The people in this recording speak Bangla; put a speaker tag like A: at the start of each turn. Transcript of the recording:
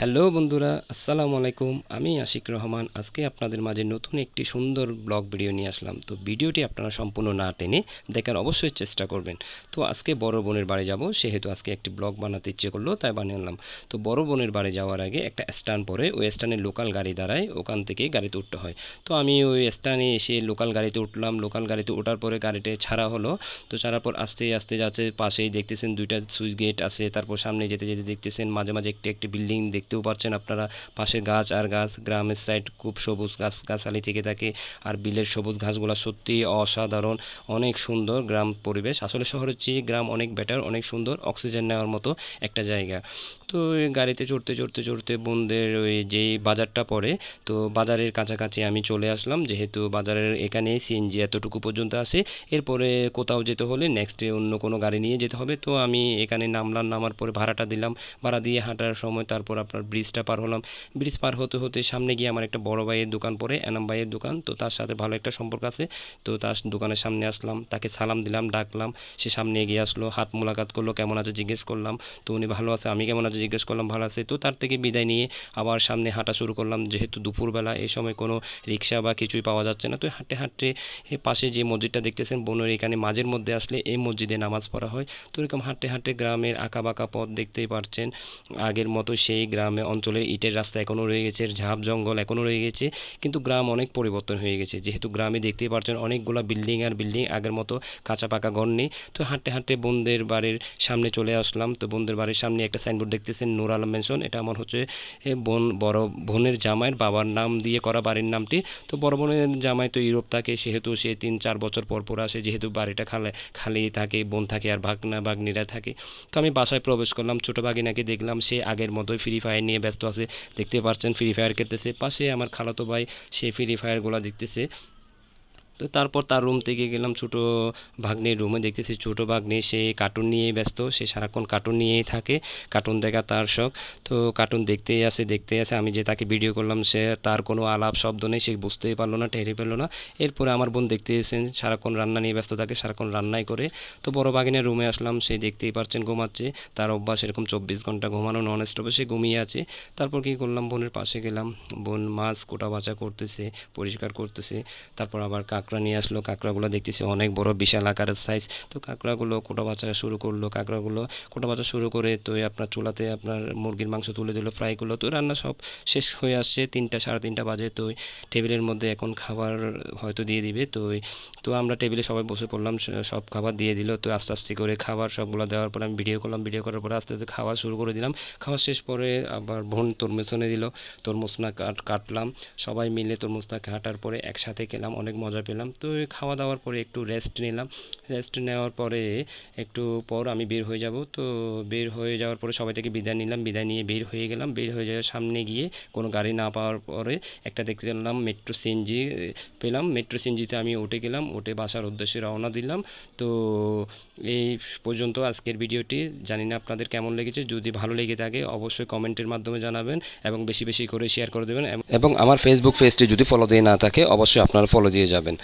A: হ্যালো বন্ধুরা, আসসালামু আলাইকুম। আমি আশিক রহমান। আজকে আপনাদের মাঝে নতুন একটি সুন্দর ব্লগ ভিডিও নিয়ে আসলাম। তো ভিডিওটি আপনারা সম্পূর্ণ না টেনে দেখার অবশ্যই চেষ্টা করবেন। তো আজকে বড় বোনের বাড়ি যাব, সেহেতু আজকে একটি ব্লগ বানাতে ইচ্ছে করল, তাই বানিয়ে আনলাম তো বড় বোনের বাড়ি যাওয়ার আগে একটা স্ট্যান্ড পরে ওই স্ট্যান্ডে লোকাল গাড়ি দাঁড়ায়, ওখান থেকে গাড়িতে উঠতে হয়। তো আমি ওই স্ট্যান্ডে এসে লোকাল গাড়িতে উঠলাম। লোকাল গাড়িতে ওঠার পরে গাড়িটা ছাড়া হলো। তো ছাড়ার পর আস্তে আস্তে যাচ্ছে, পাশেই দেখতেছেন দুইটা সুইচ গেট আছে। তারপর সামনে যেতে যেতে দেখতেছেন মাঝে মাঝে একটি একটি বিল্ডিং দেখতেও পাচ্ছেন আপনারা পাশে গাছ আর গাছ, গ্রামের সাইড খুব সবুজ গাছ, গাছালি থেকে থাকে আর বিলের সবুজ ঘাসগুলো সত্যি অসাধারণ, অনেক সুন্দর গ্রাম পরিবেশ। আসলে শহরের চেয়ে গ্রাম অনেক বেটার অনেক সুন্দর অক্সিজেন নেওয়ার মতো একটা জায়গা। তো গাড়িতে চড়তে চড়তে চড়তে বোনদের ওই যেই বাজারটা পড়ে, তো বাজারের কাছাকাছি আমি চলে আসলাম। যেহেতু বাজারের এখানে সিএনজি এতটুকু পর্যন্ত আসে এরপরে কোথাও যেতে হলে নেক্সটে অন্য কোনো গাড়ি নিয়ে যেতে হবে। তো আমি এখানে নামলাম, নামার পরে ভাড়াটা দিলাম। ভাড়া দিয়ে হাঁটার সময় তারপর আপনার ব্রিজটা পার হলাম। ব্রিজ পার হতে হতে সামনে গিয়ে আমার একটা বড় ভাইয়ের দোকান পড়ে, এনাম ভাইয়ের দোকান। তো তার সাথে ভালো একটা সম্পর্ক আছে। তো তার দোকানের সামনে আসলাম, তাকে সালাম দিলাম, ডাকলাম। সে সামনে এগিয়ে আসলো, হাত মোলাকাত করল, কেমন আছে? জিজ্ঞেস করলাম। তো উনি ভালো আছে, আমি কেমন আছে? জিজ্ঞেস করলাম, ভালো আছে। তো তার থেকে বিদায় নিয়ে আবার সামনে হাঁটা শুরু করলাম। যেহেতু দুপুরবেলা, এই সময় কোনো রিক্সা বা কিছুই পাওয়া যাচ্ছে না। তো হাঁটতে হাঁটতে পাশে যে মসজিদটা দেখতেছেন, বনের এখানে মাঝের মধ্যে আসলে এই মসজিদে নামাজ পড়া হয়। তো এরকম হাঁটতে হাঁটতে গ্রামের আঁকা বাঁকা পথ দেখতেই পারছেন। আগের মতো সেই গ্রামে অঞ্চলের ইটের রাস্তা এখনও রয়ে গেছে, ঝাঁপ জঙ্গল এখনও রয়ে গেছে, কিন্তু গ্রাম অনেক পরিবর্তন হয়ে গেছে। যেহেতু গ্রামে দেখতেই পাচ্ছেন অনেকগুলো বিল্ডিং আর বিল্ডিং আগের মতো কাঁচা পাকা ঘর নেই, তো হাঁটতে হাঁটতে বন্ধের বাড়ির সামনে চলে আসলাম। তো বন্ধের বাড়ির সামনে একটা সাইনবোর্ড দেখতেছেন, নূর আলম মেনশন এটা আমার হচ্ছে বোন, বড় বোনের জামাইয়ের বাবার নাম দিয়ে করা বাড়ির নামটি। তো বড় বোনের জামাই তো ইউরোপ থাকে, সেহেতু সে তিন চার বছর পর পর আসে, যেহেতু বাড়িটা খালে, খালি থাকে, বোন থাকে আর ভাগনা, ভাগ্নিরা থাকে। তো আমি বাসায় প্রবেশ করলাম, ছোটো ভাগিনাকে দেখলাম, সে আগের মতোই ফ্রি ফায়ার নিয়ে ব্যস্ত আছে, দেখতে পাচ্ছেন ফ্রি ফায়ার খেলতেছে। পাশে আমার খালাতো ভাই, সে ফ্রি ফায়ারগুলো দেখতেছে। তো তারপর তার রুম থেকে গেলাম ছোটো ভাগ্নের রুমে দেখতেছি ছোটো ভাগ্নে, সে কার্টুন নিয়ে ব্যস্ত। সে সারাক্ষণ কার্টুন নিয়েই থাকে। কার্টুন দেখা তার শখ। তো কার্টুন দেখতেই আসে দেখতেই আসে। আমি যে তাকে ভিডিও করলাম, সে তার কোনো আলাপ, শব্দ নেই। সে বুঝতেই পারল না টেরে পেল না। এরপরে আমার বোন দেখতে এসেছেন সারাক্ষণ রান্না নিয়ে ব্যস্ত থাকে, সারাক্ষণ রান্নাই করে। তো বড় বাগিনের রুমে আসলাম, সে দেখতেই পারছেন ঘুমাচ্ছে। তার অভ্যাস এরকম চব্বিশ ঘণ্টা ঘুমানো নন স্টপে সে ঘুমিয়ে আছে। তারপর কী করলাম? বোনের পাশে গেলাম। বোন মাছ কোটা বাছা করতেছে, পরিষ্কার করতেছে। তারপর আবার কাক কাঁকড়া নিয়ে আসলো, কাঁকড়াগুলো দেখতেছি অনেক বড়, বিশাল আকারের সাইজ তো কাঁকড়াগুলো কোটা বাছা শুরু করল, কাঁকড়াগুলো কোটা বাছা শুরু করে তো আপনার চুলাতে আপনার মুরগির মাংস তুলে দিল ফ্রাই করল। তো রান্না সব শেষ হয়ে আসছে, তিনটা, সাড়ে তিনটা বাজে। তো টেবিলের মধ্যে এখন খাবার হয়তো দিয়ে দিবে। তো তো আমরা টেবিলে সবাই বসে পড়লাম সব খাবার দিয়ে দিল। তো আস্তে আস্তে করে খাবার সবগুলো দেওয়ার পর আমি ভিডিও করলাম ভিডিও করার পরে আস্তে আস্তে খাওয়া শুরু করে দিলাম। খাওয়া শেষ পরে আবার বোন তরমুজ এনে দিল। তরমুজ না কাট, কাটলাম। সবাই মিলে তরমুজটা কাটার পরে একসাথে খেলাম, অনেক মজা পেলাম। তো খাওয়া দাওয়ার পরে একটু রেস্ট নিলাম। রেস্ট নেওয়ার পরে একটু পর আমি বের হয়ে যাব। তো বের হয়ে যাওয়ার পরে সবাই থেকে বিদায় নিলাম। বিদায় নিয়ে বের হয়ে গেলাম। বের হয়ে যাওয়ার সামনে গিয়ে কোনো গাড়ি না পাওয়ার পরে একটা দেখতে পেলাম মেট্রো সিএনজি পেলাম। মেট্রো সিএনজিতে আমি উঠে গেলাম। উঠে বাসার উদ্দেশ্যে রওনা দিলাম। তো এই পর্যন্ত আজকের ভিডিওটি। জানি না আপনাদের কেমন লেগেছে। যদি ভালো লেগে থাকে অবশ্যই কমেন্টের মাধ্যমে জানাবেন এবং বেশি বেশি করে শেয়ার করে দেবেন। এবং আমার ফেসবুক পেজটি যদি ফলো দিয়ে না থাকে, অবশ্যই আপনারা ফলো দিয়ে যাবেন।